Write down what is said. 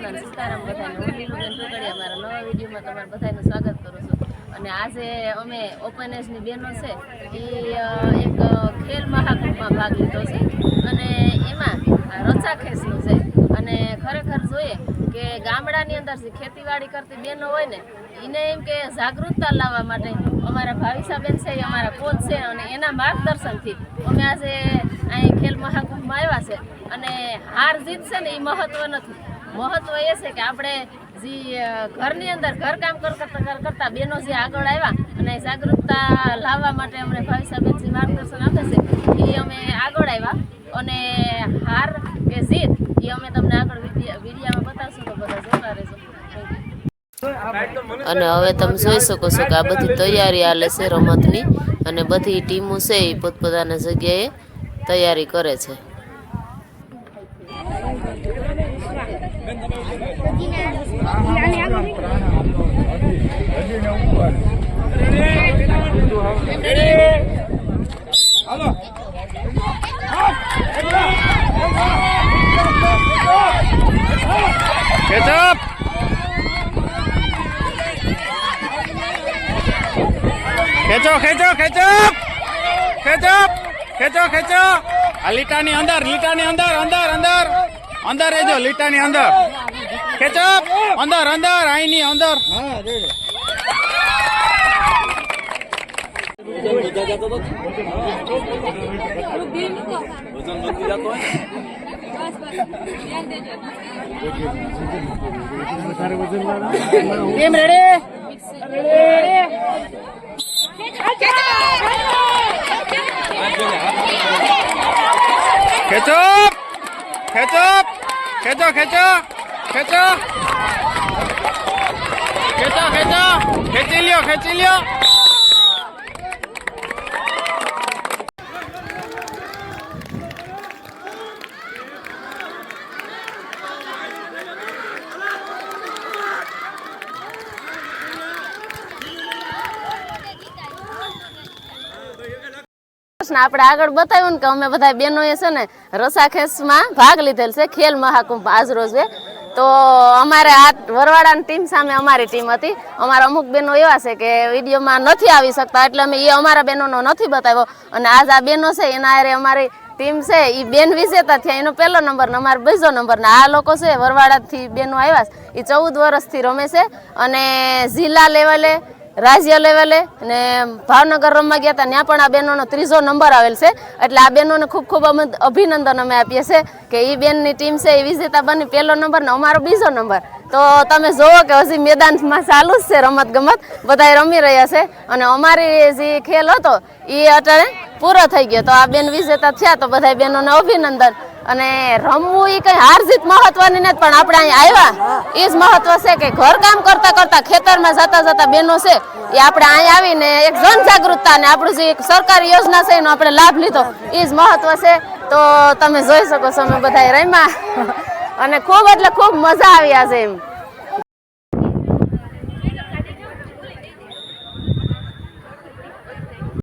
કૃષ્ણ સીતારામ બધાને હું નવા વિડીયોમાં તમારું બધાનું સ્વાગત કરું છું. અને આજે અમે ઓપન એજની બહેનો છે એ એક ખેલ મહાકુંભમાં ભાગ લીધો છે. અને એમાં રચા રચાખેસનું છે. અને ખરેખર જોઈએ કે ગામડાની અંદર જે ખેતીવાડી કરતી બહેનો હોય ને એને એમ કે જાગૃતતા લાવવા માટે અમારા ભાવિસાબેન છે, એ અમારા કોચ છે અને એના માર્ગદર્શનથી અમે આજે અહીં ખેલ મહાકુંભમાં આવ્યા છે. અને હાર જીત છે ને એ મહત્વ નથી. મહત્વ એ છે કે આપણે જે ઘરની અંદર ઘરકામ કરતા કરતા બેનો જે આગળ આવ્યા અને જાગૃતતા લાવવા માટે અમને ભાવિસાબેન જે માર્ગદર્શન આપે છે, એ અમે આગળ આવ્યા. અને હાર કે જીત એ અમે તમને આગળ વિડીયા- વિડીયામાં બતાવશું તો બધા જોતા રહેજો. અને હવે તમે જોઈ શકો છો કે આ બધી તૈયારી હાલે છે રમતની અને બધી ટીમો છે એ પોતપોતાના જગ્યાએ તૈયારી કરે છે. કેચઅપ ખેંચો ખેંચો ખેંચો. ખેંચો ખેંચો ખેંચો. આ લીટાની અંદર લીટાની અંદર અંદર અંદર. અંદર રહેજો, લીટાની અંદર. ખેંચો અંદર અંદર આઈની અંદર ટીમ રેડી ખેંચો ખેંચો ખેંચો ખેંચો ખેંચો. ખેંચો ખેંચો. ખેંચી લ્યો ખેંચી લ્યો. આપણે આગળ બતાવ્યું ને કે અમે બધા બહેનોએ છે ને રસાખેસમાં ભાગ લીધેલ છે. ખેલ મહાકુંભ આજ રોજે તો અમારે આ વરવાડાની ટીમ સામે અમારી ટીમ હતી. અમારા અમુક બહેનો એવા છે કે વિડીયોમાં નથી આવી શકતા, એટલે અમે એ અમારા બહેનોનો નથી બતાવ્યો. અને આજ આ બહેનો છે, એના હારે અમારી ટીમ છે એ બેન વિજેતા થયા. એનો પહેલો નંબર ને અમારો બીજો નંબર ને આ લોકો છે, વરવાડાથી બહેનો આવ્યા છે. એ ચૌદ વર્ષથી રમે છે અને જિલ્લા લેવલે રાજ્ય લેવલે અને ભાવનગર રમવા ગયા હતા, ત્યાં પણ આ બહેનોનો ત્રીજો નંબર આવેલ છે. એટલે આ બહેનોને ખૂબ ખૂબ અમે, અભિનંદન અમે આપીએ છીએ કે એ બેનની ટીમ છે એ વિજેતા બની, પહેલો નંબર ને અમારો બીજો નંબર. તો તમે જોવો કે હજી મેદાનમાં ચાલુ જ છે રમત ગમત બધા રમી રહ્યા છે. અને અમારી જે ખેલ હતો એ અત્યારે પૂરો થઈ ગયો. તો આ બેન વિજેતા થયા તો બધા બહેનોને અભિનંદન. અને રમવું એ કઈ હાર જીત મહત્વની નથી, પણ આપણે અહીંયા આવ્યા એ જ મહત્વ છે કે ઘર કામ કરતા કરતા ખેતરમાં જતા જતા બહેનો છે, એ આપણે અહીંયા આવીને એક જનજાગૃતતા ને આપણું જે સરકારી યોજના છે, એનો આપણે લાભ લીધો. એ જ મહત્વ છે. તો તમે જોઈ શકો છો અમે બધા રમ્યા. અને ખૂબ એટલે ખૂબ મજા આવી આજે એમ.